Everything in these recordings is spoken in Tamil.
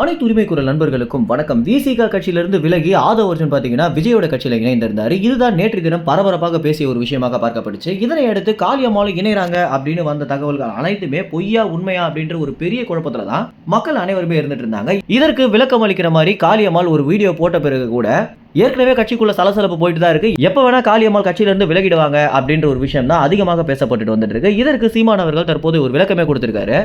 அனைத்து உரிமை குரல் நண்பர்களுக்கும் வணக்கம். விசிகா கட்சியிலிருந்து விலகி ஆதவ அர்ஜுன் பார்த்தீங்கன்னா விஜயோட கட்சியில் இணைந்திருந்தார். இதுதான் நேற்று தினம் பரபரப்பாக பேசிய ஒரு விஷயமாக பார்க்கப்படுச்சு இதனை அடுத்து காளியம்மாளும் இணைகிறாங்க அப்படின்னு வந்த தகவல்கள் அனைத்துமே பொய்யா உண்மையா அப்படின்ற ஒரு பெரிய குழப்பத்தில் தான் மக்கள் அனைவருமே இருந்துட்டு இருந்தாங்க. இதற்கு விளக்கம் அளிக்கிற மாதிரி காளியம்மாள் ஒரு வீடியோ போட்ட பிறகு கூட ஏற்கனவே கட்சிக்குள்ள சலசலப்பு போயிட்டு தான் இருக்கு. எப்ப வேணா காளியம்மாள் கட்சியிலிருந்து விலகிடுவாங்க அப்படின்ற ஒரு விஷயம் தான் அதிகமாக பேசப்பட்டுட்டு வந்துட்டு இருக்கு. இதற்கு சீமானவர்கள் தற்போது ஒரு விளக்கமே கொடுத்திருக்காரு.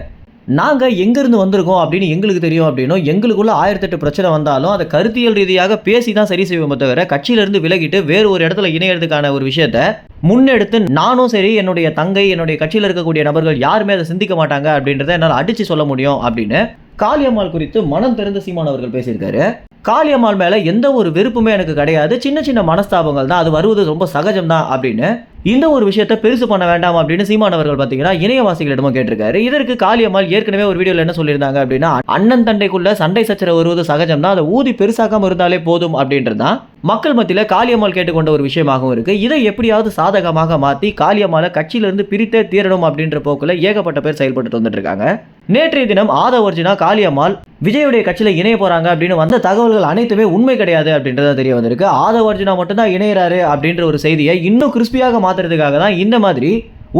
நாங்கள் எங்கேருந்து வந்திருக்கோம் அப்படின்னு எங்களுக்கு தெரியும் அப்படின்னும் எங்களுக்குள்ள ஆயிரத்தெட்டு பிரச்சனை வந்தாலும் அதை கருத்தியல் ரீதியாக பேசி தான் சரி செய்வோம் தவிர கட்சியிலிருந்து விலகிட்டு வேறு ஒரு இடத்துல இணையறதுக்கான ஒரு விஷயத்த முன்னெடுத்து நானும் சரி என்னுடைய தங்கை என்னுடைய கட்சியில் இருக்கக்கூடிய நபர்கள் யாருமே அதை சிந்திக்க மாட்டாங்க அப்படின்றத என்னால் அடித்து சொல்ல முடியும் அப்படின்னு காளியம்மாள் குறித்து மனம் திறந்த சீமான் அவர்கள் பேசியிருக்காரு. காளியம்மாள் மேலே எந்த ஒரு வெறுப்புமே எனக்கு கிடையாது. சின்ன சின்ன மனஸ்தாபங்கள் தான். அது வருவது ரொம்ப சகஜம் தான் அப்படின்னு இந்த ஒரு விஷயத்தை பெருசு பண்ண வேண்டாம் அப்படின்னு சீமானவர்கள் பார்த்தீங்கன்னா இணையவாசிகளிடமும் கேட்டிருக்காரு. இதற்கு காளியம்மாள் ஏற்கனவே ஒரு வீடியோவில் என்ன சொல்லியிருந்தாங்க அப்படின்னா அண்ணன் தண்டைக்குள்ள சண்டை சச்சரவு வருவது சகஜம்தான் அதை ஊதி பெருசாக்காம இருந்தாலே போதும் அப்படின்றது தான். மக்கள் மத்தியில் காளியம்மாள் கேட்டுக்கொண்ட ஒரு விஷயமாகவும் இருக்கு. இதை எப்படியாவது சாதகமாக மாற்றி காளியம்மாளை கட்சியிலிருந்து பிரித்தே தீரணும் அப்படின்ற போக்கில் ஏகப்பட்ட பேர் செயல்பட்டு வந்துட்டு இருக்காங்க. நேற்றைய தினம் ஆதவ அர்ஜுனா காளியம்மாள் விஜயுடைய கட்சியில் இணைய போகிறாங்க அப்படின்னு வந்த தகவல்கள் அனைத்துமே உண்மை கிடையாது அப்படின்றத தெரிய வந்திருக்கு. ஆதவ அர்ஜுனா மட்டும்தான் இணையிறாரு அப்படின்ற ஒரு செய்தியை இன்னும் கிறிஸ்பியாக மாற்றுறதுக்காக தான் இந்த மாதிரி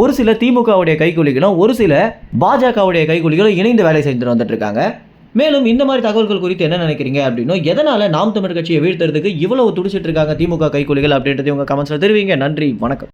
ஒரு சில திமுகவுடைய கைக்கூலிகளும் ஒரு சில பாஜகவுடைய கைக்கூலிகளும் இணைந்து வேலை செஞ்சுட்டு வந்துட்டு இருக்காங்க. மேலும் இந்த மாதிரி தகவல்கள் குறித்து என்ன நினைக்கிறீங்க அப்படின்னும் எதனால நாம் தமிழ் கட்சியை வீழ்த்துறதுக்கு இவ்வளவு துடிச்சிட்டு இருக்காங்க திமுக கைக்கூலிகள் அப்படின்றத உங்க கமெண்ட்ஸ்ல தெரிவிங்க. நன்றி வணக்கம்.